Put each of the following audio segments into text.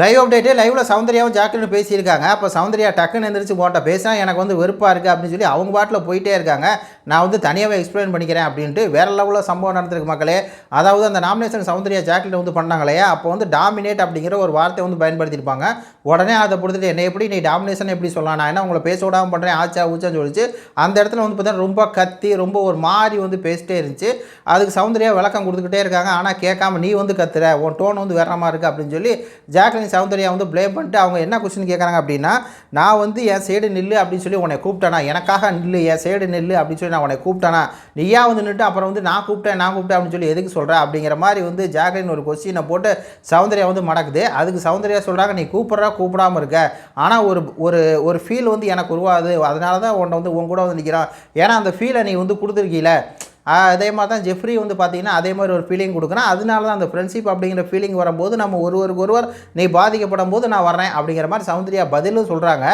Live update லைவ்ல சௌந்தர்யாவும் ஜாக்கிரன்னு பேசியிருக்காங்க. அப்போ சௌந்தர்யா டக்குன்னு எந்திரிச்சு போட்ட பேசினா எனக்கு வந்து வெறுப்பாக இருக்குது அப்படின்னு சொல்லி அவங்க பாட்டில் போயிட்டே இருக்காங்க. நான் வந்து தனியாகவே எக்ஸ்பிளைன் பண்ணிக்கிறேன் அப்படின்ட்டு வேறு லெவலில் சம்பவம் நடந்திருக்கு மக்களே. அதாவது அந்த நாமினேஷன் சௌந்தர்யா ஜாக்கிரன் வந்து பண்ணாங்களே அப்போ வந்து டாமினேட் அப்படிங்கிற ஒரு வார்த்தை வந்து பயன்படுத்தியிருப்பாங்க. உடனே அதை கொடுத்துட்டு என்னை எப்படி நீ டாமினேஷன் எப்படி சொல்லலாம்? நான் என்ன உங்களை பேச விடாமல் பண்ணுறேன் ஆச்சா ஊச்சான்னு சொல்லிச்சு. அந்த இடத்துல வந்து பார்த்தீங்கன்னா ரொம்ப கத்தி ரொம்ப ஒரு மாதிரி வந்து பேசிட்டே இருந்துச்சு. அதுக்கு சௌந்தர்யா விளக்கம் கொடுத்துக்கிட்டே இருக்காங்க. ஆனால் கேட்காம நீ வந்து கத்துற உன் டோன் வந்து வேற மாதிரி இருக்குது அப்படின்னு சொல்லி ஜாக்லின் சௌந்தர்யா வந்து ப்ளேம் பண்ணிட்டு அவங்க என்ன கொஸ்டின் கேட்குறாங்க அப்படின்னா நான் வந்து என் சைடு நில்லு அப்படின்னு சொல்லி உன்னை கூப்பிட்டேனா எனக்காக நில்லு என் சைடு நில்லு அப்படின்னு சொல்லி நான் உன்னை கூப்பிட்டேனா நீயா வந்து நின்று அப்புறம் வந்து நான் கூப்பிட்டேன் நான் கூப்பிட்டேன் அப்படின்னு சொல்லி எதுக்கு சொல்கிற அப்படிங்கிற மாதிரி வந்து ஜாக்லின் ஒரு கொஸ்டினை போட்டு சௌந்தர்யா வந்து மடக்குது. அதுக்கு சௌந்தர்யா சொல்கிறாங்க நீ கூப்பிட்றா கூப்பிடாம இருக்க. ஆனால் ஒரு ஒரு ஒரு ஃபீல் வந்து எனக்கு உருவாது அதனால தான் உன்னை வந்து உன் கூட வந்து நிற்கிறான் ஏன்னா அந்த ஃபீலை நீ வந்து கொடுத்துருக்கீல. அதே மாதிரி தான் ஜெஃப்ரி வந்து பார்த்தீங்கன்னா அதே மாதிரி ஒரு ஃபீலிங் கொடுக்குறேன். அதனால தான் அந்த ஃப்ரெண்ட்ஷிப் அப்படிங்கிற ஃபீலிங் வரும்போது நம்ம ஒருவருக்கு ஒருவர் நீ பாதிக்கப்படும் போது நான் வர்றேன் அப்படிங்கிற மாதிரி சௌந்தர்யா பதிலும் சொல்கிறாங்க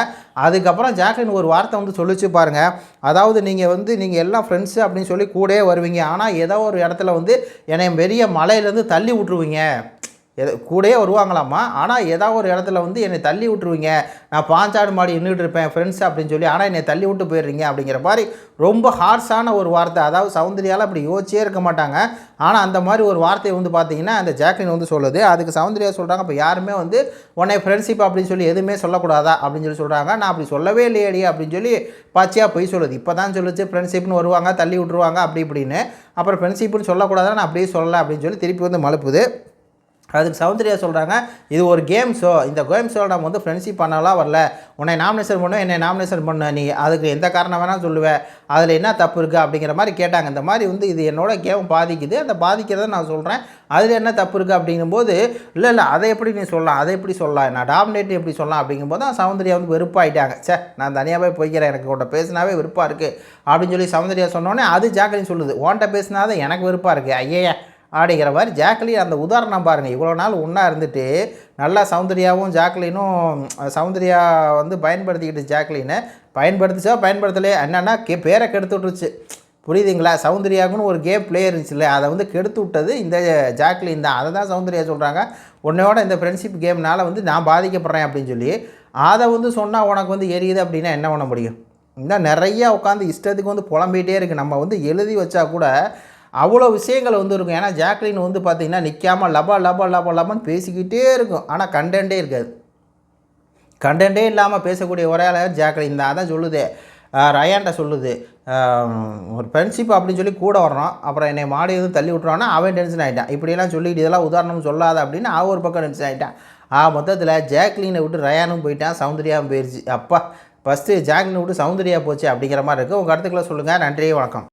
அதுக்கப்புறம் ஜாக்லின் ஒரு வார்த்தை வந்து சொல்லிச்சு பாருங்கள் அதாவது நீங்கள் வந்து நீங்கள் எல்லாம் ஃப்ரெண்ட்ஸு அப்படின்னு சொல்லி கூடயே வருவீங்க. ஆனால் ஏதோ ஒரு இடத்துல வந்து என்னை பெரிய மலையிலேருந்து தள்ளி விட்ருவீங்க எது கூடயே வருவாங்களாம்மா. ஆனால் ஏதாவது ஒரு இடத்துல வந்து என்னை தள்ளி விட்ருவீங்க நான் பாஞ்சாடு மாடி நின்றுட்டு இருப்பேன் ஃப்ரெண்ட்ஸ் அப்படின்னு சொல்லி ஆனால் என்னை தள்ளி விட்டு போயிடுறீங்க அப்படிங்கிற மாதிரி ரொம்ப ஹார்ஷான ஒரு வார்த்தை. அதாவது சௌந்தர்யால அப்படி யோசிச்சே இருக்க மாட்டாங்க. ஆனால் அந்த மாதிரி ஒரு வார்த்தையை வந்து பார்த்தீங்கன்னா அந்த ஜாக்லின் வந்து சொல்லுது. அதுக்கு சௌந்தர்யா சொல்கிறாங்க இப்போ யாருமே வந்து உன்னை ஃப்ரெண்ட்ஷிப் அப்படின்னு சொல்லி எதுவுமே சொல்லக்கூடாதா? அப்படின்னு சொல்லி சொல்கிறாங்க நான் அப்படி சொல்லவே இல்லையடி அப்படின்னு சொல்லி பாச்சியாக போய் சொல்லுது. இப்போ தான் சொல்லிச்சு ஃப்ரெண்ட்ஷிப்னு வருவாங்க தள்ளி விட்ருவாங்க அப்படி இப்படின்னு. அப்புறம் ஃப்ரெண்ட்ஷிப்னு சொல்லக்கூடாதான் நான் அப்படியே சொல்லலை அப்படின்னு சொல்லி திருப்பி வந்து மழுப்புது. அதுக்கு சௌந்தர்யா சொல்கிறாங்க இது ஒரு கேம் ஷோ இந்த கேம் ஷோவில் நம்ம வந்து ஃப்ரெண்ட்ஷிப் பண்ணலாம் வரல. உன்னை நாமினேஷன் பண்ண என்னை நாமினேஷன் பண்ண. நீ அதுக்கு எந்த காரணம் வேணால் சொல்லுவேன் அதில் என்ன தப்பு இருக்குது அப்படிங்கிற மாதிரி கேட்டாங்க. இந்த மாதிரி வந்து இது என்னோட கேம் பாதிக்குது. அந்த பாதிக்கிறத நான் சொல்கிறேன் அதில் என்ன தப்பு இருக்குது அப்படிங்கும்போது இல்லை இல்லை அதை எப்படி நீ சொல்லலாம்? அதை எப்படி சொல்லலாம்? நான் டாமினேட் எப்படி சொல்லலாம் அப்படிங்கும்போது தான் சௌந்தர்யா வந்து வெறுப்பாயிட்டாங்க. சே நான் தனியாகவே போய்க்கிறேன். எனக்கு உன்ட்ட பேசினாவே வெறுப்பாக இருக்குது அப்படின்னு சொல்லி சௌந்தர்யா சொன்னோடனே அது ஜாக்கலின் சொல்லுது. உன்ட்ட பேசினாதான் எனக்கு வெறுப்பாக இருக்குது ஐயே அப்படிங்கிற மாதிரி ஜாக்லின் அந்த உதாரணம் பாருங்கள் இவ்வளோ நாள் ஒன்றா இருந்துட்டு நல்லா சௌந்தர்யாவும் ஜாக்லினும் சௌந்தர்யா வந்து பயன்படுத்திக்கிட்டு ஜாக்லினை பயன்படுத்துச்சா பயன்படுத்தலையே என்னென்னா கே பேரை கெடுத்து விட்ருச்சு புரியுதுங்களா? சௌந்தர்யாவுக்குன்னு ஒரு கேம் பிளேயர் இருந்துச்சுல்ல அதை வந்து கெடுத்து விட்டது இந்த ஜாக்லின் தான். அதை தான் சௌந்தர்யா சொல்கிறாங்க உன்னையோட இந்த ஃப்ரெண்ட்ஷிப் கேம்னால் வந்து நான் பாதிக்கப்படுறேன் அப்படின்னு சொல்லி அதை வந்து சொன்னால் உனக்கு வந்து எரியுது அப்படின்னா என்ன பண்ண முடியும்? இந்த நிறையா உட்காந்து இஷ்டத்துக்கு வந்து புலம்பிகிட்டே இருக்குது நம்ம வந்து எழுதி வச்சா கூட அவ்வளோ விஷயங்கள் வந்து இருக்கும். ஏன்னா ஜாக்லின் வந்து பார்த்திங்கன்னா நிற்காமல் லபா லபா லபா லபான்னு பேசிக்கிட்டே இருக்கும். ஆனால் கண்டென்ட்டே இருக்காது. கண்டென்ட்டே இல்லாமல் பேசக்கூடிய ஒரே ஆள் ஜாக்லின் தான். அதான் சொல்லுது. ரயான்ட்ட சொல்லுது. ஒரு ஃப்ரெண்ட்ஷிப் அப்படின்னு சொல்லி கூட வர்றோம் அப்புறம் என்னை மாடி எதுவும் தள்ளி விட்றான்னா அவன் டென்ஷன் ஆகிட்டான் இப்படியெல்லாம் சொல்லிட்டு இதெல்லாம் உதாரணம் சொல்லாத அப்படின்னு அவன் ஒரு பக்கம் டென்ஷன் ஆகிட்டான் ஆ மொத்தத்தில் ஜாக்லினை விட்டு ரயானும் போயிட்டான். சௌந்தர்யாவும் போயிடுச்சு அப்பா ஃபஸ்ட்டு ஜாக்லினை விட்டு சௌந்தர்யா போச்சு அப்படிங்கிற மாதிரி இருக்குது உங்கள் கருத்துக்களை சொல்லுங்கள் நன்றி வணக்கம்.